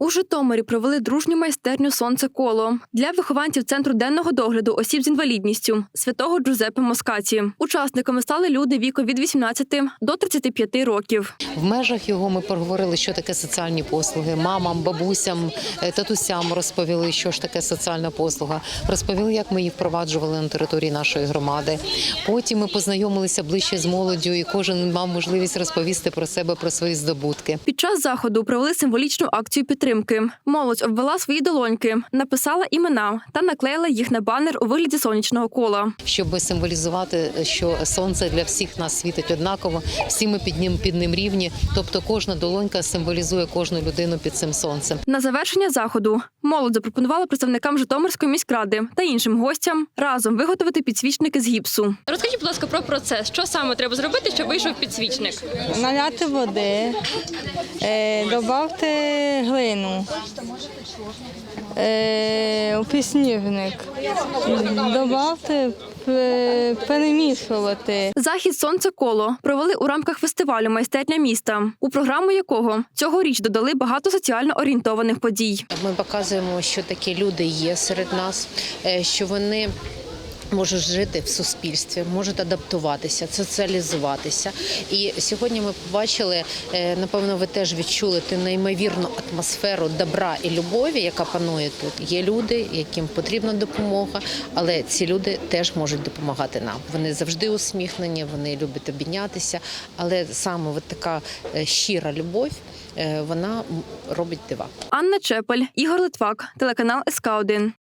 У Житомирі провели дружню майстерню Сонце коло для вихованців центру денного догляду осіб з інвалідністю святого Джузеппе Москаті. Учасниками стали люди віку від 18 до 35 років. В межах його ми проговорили, що таке соціальні послуги. Мамам, бабусям, е, татусям розповіли, що ж таке соціальна послуга. Розповіли, як ми її впроваджували на території нашої громади. Потім ми познайомилися ближче з молоддю, і кожен мав можливість розповісти про себе, про свої здобутки. Під час заходу провели символічну акцію підтримки. Молодь обвела свої долоньки, написала імена та наклеїла їх на банер у вигляді сонячного кола. Щоб символізувати, що сонце для всіх нас світить однаково, всі ми під ним під ним рівні. Тобто кожна долонька символізує кожну людину під цим сонцем. На завершення заходу молодь запропонувала представникам Житомирської міськради та іншим гостям разом виготовити підсвічники з гіпсу. Розкажіть, будь ласка, про процес. Що саме треба зробити, щоб вийшов підсвічник? наляти води, е, додати глину, е, у підсніжник, додати, е, перемішувати. Захід Сонце коло провели у рамках фестивалю Майстерня міста, у програму якого цьогоріч додали багато соціально орієнтованих подій. Ми показуємо, що такі люди є серед нас, е, що вони. Можуть жити в суспільстві, можуть адаптуватися, соціалізуватися. І сьогодні ми побачили, е, напевно, ви теж відчули ту неймовірну атмосферу добра і любові, яка панує тут. Є люди, яким потрібна допомога, але ці люди теж можуть допомагати нам. Вони завжди усміхнені, вони люблять обійнятися. Але саме от така е, щира любов, е, вона робить дива. Анна Чепель, Ігор Литвак, телеканал СК 1